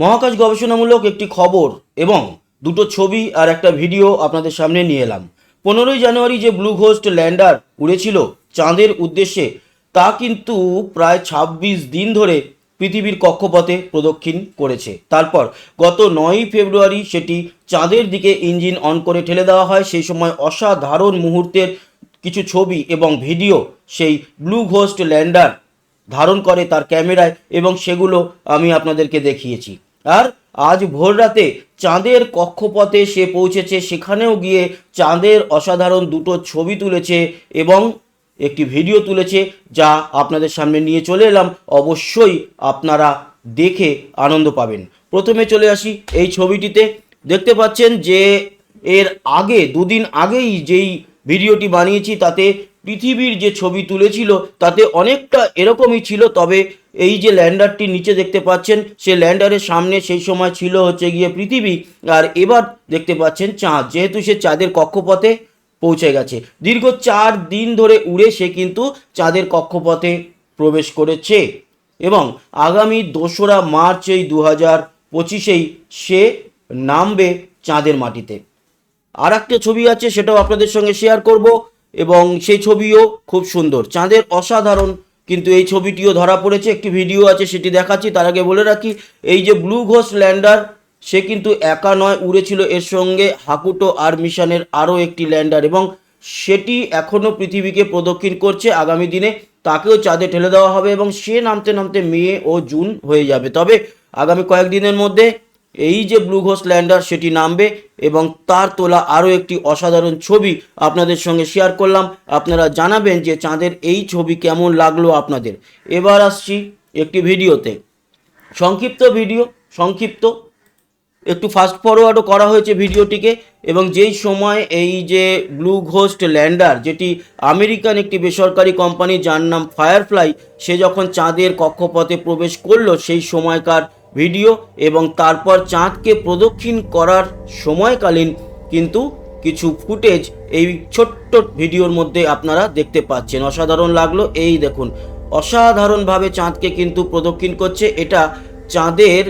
মহাকাশ গবেষণামূলক একটি খবর এবং দুটো ছবি আর একটা ভিডিও আপনাদের সামনে নিয়ে এলাম। পনেরোই জানুয়ারি যে ব্লু ঘোস্ট ল্যান্ডার উড়েছিল চাঁদের উদ্দেশ্যে, তা কিন্তু প্রায় ২৬ দিন ধরে পৃথিবীর কক্ষপথে প্রদক্ষিণ করেছে। তারপর গত নয়ই ফেব্রুয়ারি সেটি চাঁদের দিকে ইঞ্জিন অন করে ঠেলে দেওয়া হয়। সেই সময় অসাধারণ মুহূর্তের কিছু ছবি এবং ভিডিও সেই ব্লু ঘোস্ট ল্যান্ডার ধারণ করে তার ক্যামেরায় এবং সেগুলো আমি আপনাদেরকে দেখিয়েছি। আর আজ ভোররাতে চাঁদের কক্ষপথে সে পৌঁছেছে, সেখানেও গিয়ে চাঁদের অসাধারণ দুটো ছবি তুলেছে এবং একটি ভিডিও তুলেছে যা আপনাদের সামনে নিয়ে চলে এলাম। অবশ্যই আপনারা দেখে আনন্দ পাবেন। প্রথমে চলে আসি এই ছবিটিতে। দেখতে পাচ্ছেন যে এর আগে, দুদিন আগেই যেই ভিডিওটি বানিয়েছি, তাতে পৃথিবীর যে ছবি তুলেছিল, তাতে অনেকটা এরকমই ছিল, তবে এই যে ল্যান্ডারটি নিচে দেখতে পাচ্ছেন, সে ল্যান্ডারের সামনে সেই সময় ছিল হচ্ছে গিয়ে পৃথিবী, আর এবার দেখতে পাচ্ছেন চাঁদ। যেহেতু সে চাঁদের কক্ষপথে পৌঁছে গেছে। দীর্ঘ চার দিন ধরে উড়ে সে কিন্তু চাঁদের কক্ষপথে প্রবেশ করেছে এবং আগামী দোসরা মার্চ এই দু হাজার পঁচিশেই সে নামবে চাঁদের মাটিতে। আর একটা ছবি আছে, সেটাও আপনাদের সঙ্গে শেয়ার করব এবং সেই ছবিও খুব সুন্দর। চাঁদের অসাধারণ কিন্তু এই ছবিটিও ধরা পড়েছে, একটি ভিডিও আছে, সেটি দেখাচ্ছি। তার আগে বলে রাখি, এই যে ব্লু ঘোস্ট ল্যান্ডার, সে কিন্তু একা নয় উড়েছিল এর সঙ্গে হাকুটো আর মিশনের আরও একটি ল্যান্ডার এবং সেটি এখনও পৃথিবীকে প্রদক্ষিণ করছে। আগামী দিনে তাকেও চাঁদে ঠেলে দেওয়া হবে এবং সে নামতে নামতে মে ও জুন হয়ে যাবে। তবে আগামী কয়েকদিনের মধ্যে এই যে ব্লু ঘোস্ট ল্যান্ডার সেটি নামবে এবং তার তোলা আরও একটি অসাধারণ ছবি আপনাদের সঙ্গে শেয়ার করলাম। আপনারা জানাবেন যে চাঁদের এই ছবি কেমন লাগল আপনাদের। এবার আসছি একটি ভিডিওতে। সংক্ষিপ্ত ভিডিও, সংক্ষিপ্ত। একটু ফাস্ট ফরওয়ার্ডও করা হয়েছে ভিডিওটিকে এবং যেই সময় এই যে ব্লু ঘোস্ট ল্যান্ডার যেটি আমেরিকান একটি বেসরকারি কোম্পানি যার নাম ফায়ারফ্লাই সে যখন চাঁদের কক্ষপথে প্রবেশ করল, সেই সময়কার ভিডিও এবং তারপর চাঁদকে প্রদক্ষিণ করার সময়কালীন কিন্তু কিছু ফুটেজ এই ছোট্ট ভিডিওর মধ্যে আপনারা দেখতে পাচ্ছেন। অসাধারণ লাগল। এই দেখুন, অসাধারণভাবে চাঁদকে কিন্তু প্রদক্ষিণ করছে। এটা চাঁদের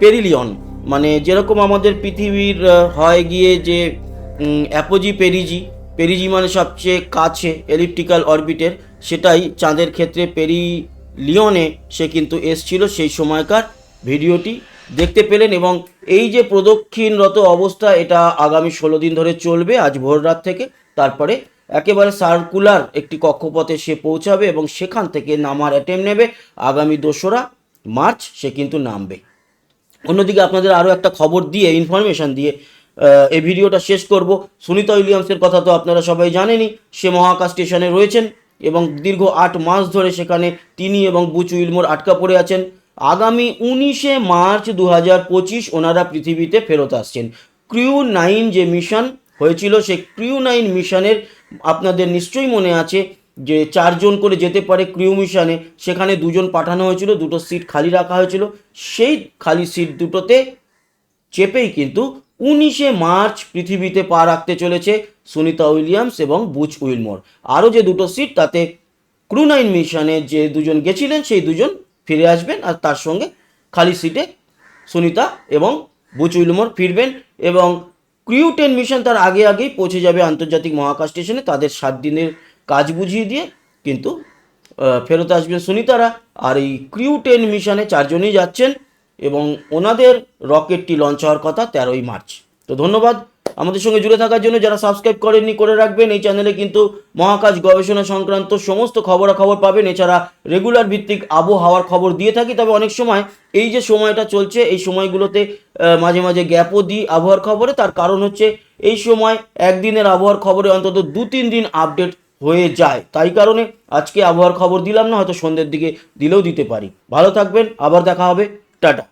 পেরিলিয়ন। মানে যেরকম আমাদের পৃথিবীর হয় গিয়ে যে অ্যাপোজি পেরিজি পেরিজি মানে সবচেয়ে কাছে, এলিপ্টিক্যাল অরবিটের, সেটাই চাঁদের ক্ষেত্রে পেরিলিয়নে সে কিন্তু এসছিল সেই সময়কার ভিডিওটি দেখতে পেলেন এবং এই যে প্রদক্ষিণরত অবস্থা, এটা আগামী ষোলো দিন ধরে চলবে আজ ভোর রাত থেকে। তারপরে একেবারে সার্কুলার একটি কক্ষপথে সে পৌঁছাবে এবং সেখান থেকে নামার অ্যাটেম্প নেবে। আগামী দোসরা মার্চ সে কিন্তু নামবে। অন্যদিকে আপনাদের আরও একটা খবর দিয়ে ইনফরমেশন দিয়ে এই ভিডিওটা শেষ করব। সুনিতা উইলিয়ামসের কথা তো আপনারা সবাই জানেনই, সে মহাকাশ স্টেশনে রয়েছেন। এবং দীর্ঘ আট মাস ধরে সেখানে তিনি এবং বুচ উইলমোর আটকা পড়ে আছেন। আগামী উনিশে মার্চ দু হাজার পঁচিশ ওনারা পৃথিবীতে ফেরত আসছেন। ক্রিউ নাইন যে মিশন হয়েছিল, সেই ক্রিউ নাইন মিশনের আপনাদের নিশ্চয়ই মনে আছে যে চারজন করে যেতে পারে ক্রিউ মিশনে। সেখানে দুজন পাঠানো হয়েছিল, দুটো সিট খালি রাখা হয়েছিল। সেই খালি সিট দুটোতে চেপেই কিন্তু উনিশে মার্চ পৃথিবীতে পা রাখতে চলেছে সুনিতা উইলিয়ামস এবং বুচ উইলমোর। আরও যে দুটো সিট, তাতে ক্রুনাইন মিশনে যে দুজন গেছিলেন, সেই দুজন ফিরে আসবেন আর তার সঙ্গে খালি সিটে সুনিতা এবং বুচ উইলমোর ফিরবেন এবং ক্রিউ টেন মিশন তার আগে আগেই পৌঁছে যাবে আন্তর্জাতিক মহাকাশ স্টেশনে। তাদের সাত দিনের কাজ বুঝিয়ে দিয়ে কিন্তু ফেরত আসবেন সুনিতারা। আর এই ক্রিউ টেন মিশনে চারজনই যাচ্ছেন। এবং ওনাদের রকেটটি লঞ্চ হওয়ার কথা তেরোই মার্চ। তো ধন্যবাদ আমাদের সঙ্গে জুড়ে থাকার জন্য। যারা সাবস্ক্রাইব করেননি, করে রাখবেন। এই চ্যানেলে কিন্তু মহাকাশ গবেষণা সংক্রান্ত সমস্ত খবরাখবর পাবেন। এছাড়া রেগুলার ভিত্তিক আবহাওয়ার খবর দিয়ে থাকি। তবে অনেক সময় এই যে সময়টা চলছে, এই সময়গুলোতে মাঝে মাঝে গ্যাপও দিই আবহাওয়ার খবরে। তার কারণ হচ্ছে এই সময় একদিনের আবহাওয়ার খবরে অন্তত দু তিন দিন আপডেট হয়ে যায়। তাই কারণে আজকে আবহাওয়ার খবর দিলাম না, হয়তো সন্ধ্যের দিকে দিলেও দিতে পারি। ভালো থাকবেন। আবার দেখা হবে। டாட்டா.